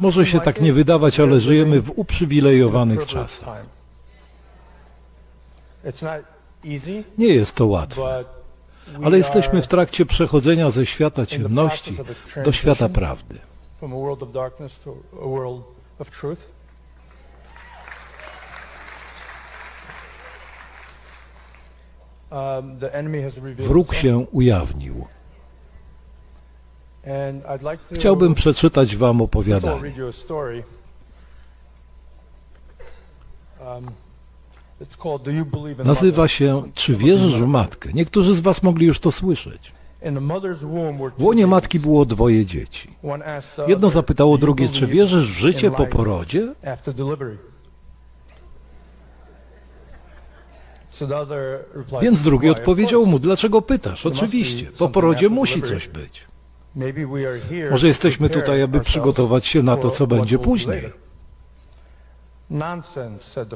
Może się tak nie wydawać, ale żyjemy w uprzywilejowanych czasach. Nie jest to łatwe, ale jesteśmy w trakcie przechodzenia ze świata ciemności do świata prawdy. from a world Chciałbym przeczytać wam opowiadanie. Um, Nazywa się Czy wierzysz w matkę? Niektórzy z was mogli już to słyszeć. W łonie matki było dwoje dzieci. Jedno zapytało "Do you drugie, czy wierzysz w życie po porodzie? after delivery?" So the other replied, Więc drugi "Why, of odpowiedział mu, dlaczego pytasz? Oczywiście, po porodzie musi coś być. Może jesteśmy tutaj, aby przygotować się na to, co będzie później.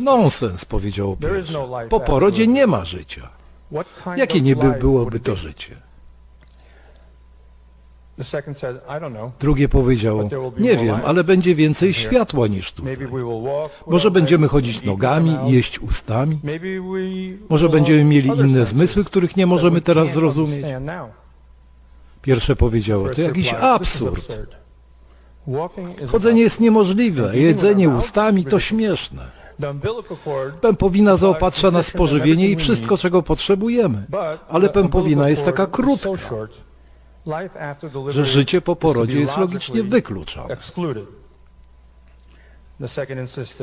Nonsens, powiedział pierwszy. no Po porodzie nie ma życia. Jakie niby byłoby to życie? Drugie powiedziało, nie wiem, ale będzie więcej światła niż tutaj. Może będziemy chodzić nogami, jeść ustami. Może będziemy mieli inne zmysły, których nie możemy teraz zrozumieć. Pierwsze powiedziało, to jakiś replied, "This is absurd. Chodzenie jest niemożliwe, jedzenie ustami to śmieszne. Pępowina zaopatrza nas w pożywienie i wszystko, czego potrzebujemy. Ale pępowina jest taka krótka, że życie po porodzie jest logicznie wykluczone.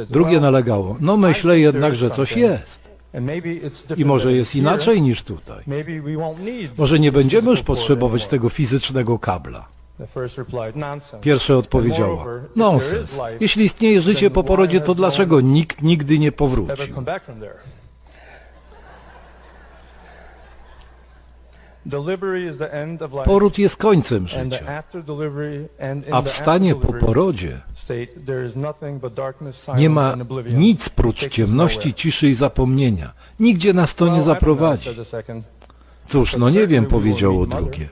Drugie nalegało, no myślę jednak, że coś jest. I może jest inaczej niż tutaj. Może nie będziemy już potrzebować tego fizycznego kabla. If there nonsens. Jeśli istnieje życie po porodzie, to dlaczego nikt nigdy nie powrócił? Poród jest końcem życia, a w stanie po porodzie nie ma nic prócz ciemności, ciszy i zapomnienia. Nigdzie nas to nie zaprowadzi. Cóż, no nie wiem, powiedziało drugie.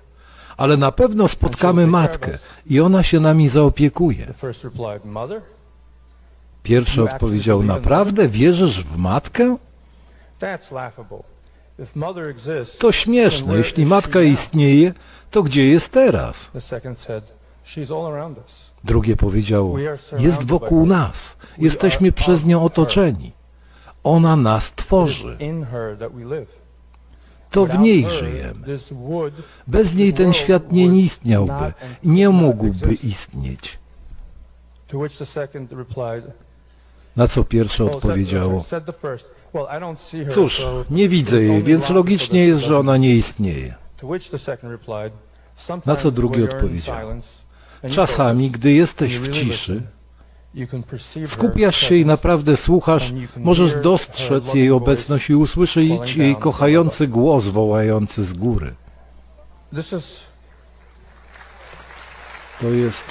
Ale na pewno spotkamy matkę i ona się nami zaopiekuje. Pierwszy odpowiedział, naprawdę wierzysz w matkę? To śmieszne, jeśli matka istnieje, to gdzie jest teraz? Drugie powiedziało, jest wokół nas, jesteśmy przez nią otoczeni. Ona nas tworzy, to w niej żyjemy. Bez niej ten świat nie istniałby, nie mógłby istnieć. Na co pierwsze odpowiedziało, cóż, nie widzę jej, więc logicznie jest, że ona nie istnieje. Na co drugi odpowiedział, Czasami, gdy jesteś w ciszy, skupiasz się i naprawdę słuchasz, możesz dostrzec jej obecność i usłyszeć jej kochający głos wołający z góry. To jest